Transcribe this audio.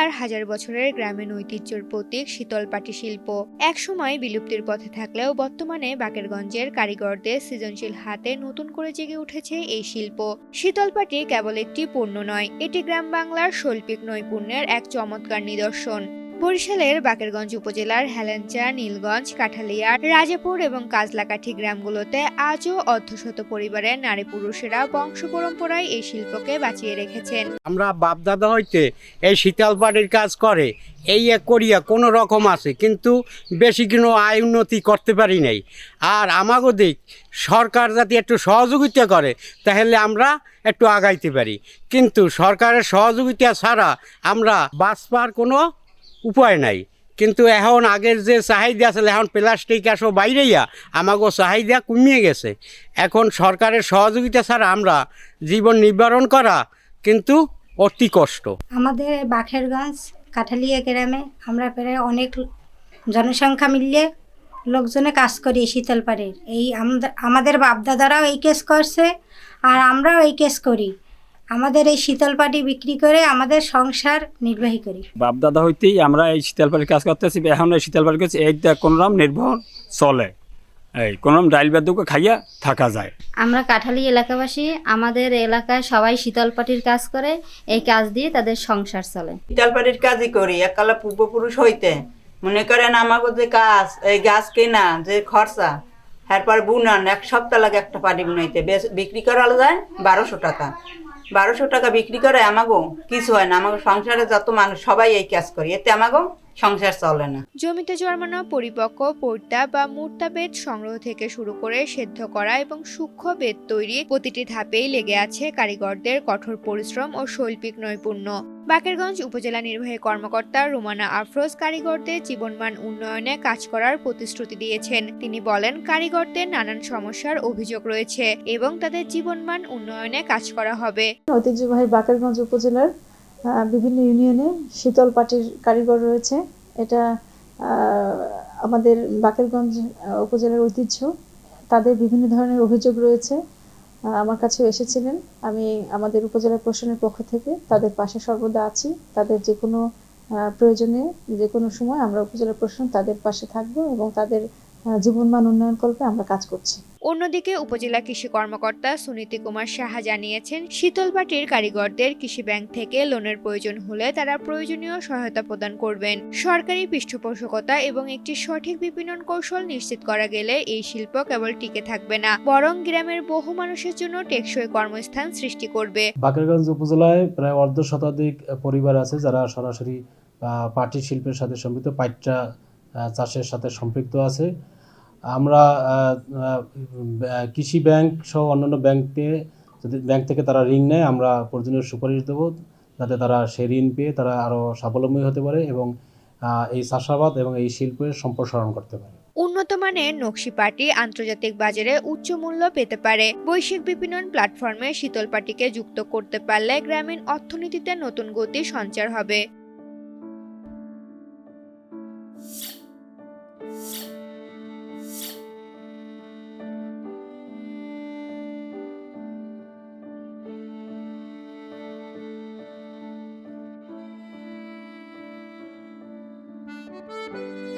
উপজেলার হাজার বছরের গ্রামীণ ঐতিহ্যের প্রতীক শীতল পাটি শিল্প এক সময় বিলুপ্তির পথে থাকলেও বর্তমানে বাকেরগঞ্জের কারিগরদের সৃজনশীল হাতে নতুন করে জেগে উঠেছে এই শিল্প। শীতল পাটি কেবল একটি পণ্য নয়, এটি গ্রাম বাংলার শৈল্পিক নৈপুণ্যের এক চমৎকার নিদর্শন। বরিশালের বাকেরগঞ্জ উপজেলার হেলেঞ্চা, নীলগঞ্জ, কাঠালিয়া, রাজাপুর এবং কাজলাকাঠি গ্রামগুলোতে আজও অর্ধশত পরিবারের নারী পুরুষেরা বংশ পরম্পরায় এই শিল্পকে বাঁচিয়ে রেখেছেন। আমরা বাপদাদা হইতে এই শীতল পাটির কাজ করে, এই করিয়া কোনো রকম আছে, কিন্তু বেশি কোনো আয় উন্নতি করতে পারি নাই। আর আমাগো দিক, সরকার যাতে একটু সহযোগিতা করে, তাহলে আমরা একটু আগাইতে পারি। কিন্তু সরকারের সহযোগিতা ছাড়া আমরা বাঁচবার কোনো উপায় নাই। কিন্তু এখন আগের যে চাহিদা আছে এখন প্লাস্টিক আসো বাইরেইয়া, আমাগো চাহিদা কমিয়ে গেছে। এখন সরকারের সহযোগিতা ছাড়া আমরা জীবন নিবারণ করা কিন্তু অতি কষ্ট। আমাদের বাখেরগঞ্জ, কাঠালিয়া গ্রামে আমরা প্রায় অনেক জনসংখ্যা মিলিয়ে লোকজনে কাজ করি শীতলপাড়ের এই আমাদের বাপদাদারাও এই কেস করছে, আর আমরাও এই কেস করি। আমাদের এই শীতল পাটি বিক্রি করে আমাদের সংসার নির্বাহী করি। বাপদাদা হইতেই আমরা এই শীতলপাড়ির কাজ করতেছি এখন এই শীতলপাড়ির কাছে এই কোনো রকম নির্ভর চলে। এই কোনো রকম ডাইল বাদ্যকে খাইয়া থাকা যায়। আমরা কাঠালি এলাকাবাসী আমাদের এলাকায় সবাই শীতল পাটির কাজ করে এই কাজ দিয়ে তাদের সংসার চলে। শীতল পাটির কাজই করি এককালে পূর্বপুরুষ হইতে। মনে করেন আমাকে যে কাজ এই গাছ কেনা যে খরচা এরপর বুনান এক সপ্তাহ লাগে একটা পাটি বুনাইতে। বিক্রি করা যায় বারোশো টাকা। বারোশো টাকা বিক্রি করে আমাগো, কিছু হয় না। আমাগো সংসারে যত মানুষ, সবাই এই কাজ করি। এতে আমাগো সংসার চলে না। জমিতে জন্মানো পরিপক্ক পর্দা বা মূর্তা বেদ সংগ্রহ থেকে শুরু করে সেদ্ধ করা এবং সূক্ষ্ম বেদ তৈরি প্রতিটি ধাপেই লেগে আছে কারিগরদের কঠোর পরিশ্রম ও শৈল্পিক নৈপুণ্য। বাকেরগঞ্জ উপজেলা নির্বাহী কর্মকর্তা রুমানা আফরোজ কারিগরদের জীবনমান উন্নয়নে কাজ করার প্রতিশ্রুতি দিয়েছেন। তিনি বলেন কারিগরদের নানান সমস্যার অভিযোগ রয়েছে এবং তাদের জীবনমান উন্নয়নে কাজ করা হবে। ঐতিহ্যবাহী বাকেরগঞ্জ উপজেলার বিভিন্ন ইউনিয়নে শীতল পাটির কারিগর রয়েছে। এটা আমাদের বাকেরগঞ্জ উপজেলার ঐতিহ্য। তাদের বিভিন্ন ধরনের অভিযোগ রয়েছে আমার কাছেও এসেছিলেন। আমি আমাদের উপজেলা প্রশাসনের পক্ষ থেকে তাদের পাশে সর্বদা আছি। তাদের যে কোনো প্রয়োজনে যে কোনো সময় আমরা উপজেলা প্রশাসন তাদের পাশে থাকব এবং তাদের জীবনমান উন্নয়ন কল্পে আমরা কাজ করছি। অন্যদিকে উপজেলা কৃষি কর্মকর্তা সুনীতি কুমার সাহা জানিয়েছেন শীতলপাটির কারিগরদের কৃষি ব্যাংক থেকে লোনের প্রয়োজন হলে তারা প্রয়োজনীয় সহায়তা প্রদান করবেন। সরকারি পৃষ্ঠপোষকতা এবং একটি সঠিক বিপণন কৌশল নিশ্চিত করা গেলে এই শিল্প কেবল টিকে থাকবে না, বরং গ্রামের বহু মানুষের জন্য টেকসই কর্মস্থান সৃষ্টি করবে। বাকেরগঞ্জ উপজেলায় প্রায় অর্ধ শতাধিক পরিবার আছে যারা সরাসরি পাটি শিল্পের সাথে সম্পৃক্ত পাইট্রা চাষের সাথে সম্পৃক্ত আছে। আমরা কৃষি ব্যাংক সহ অন্যান্য ব্যাংকে যদি ব্যাংক থেকে তারা ঋণ নেয়, আমরা প্রয়োজনীয় সুপারিশ দেবো, যাতে তারা সেই ঋণ পেয়ে তারা আরও স্বাবলম্বী হতে পারে এবং এই চাষাবাদ এবং এই শিল্পের সম্প্রসারণ করতে পারে। উন্নত মানের নকশি পাটি আন্তর্জাতিক বাজারে উচ্চ মূল্য পেতে পারে। বৈশ্বিক বিপণন প্ল্যাটফর্মে শীতল পাটিকে যুক্ত করতে পারলে গ্রামীণ অর্থনীতিতে নতুন গতি সঞ্চার হবে। Bye.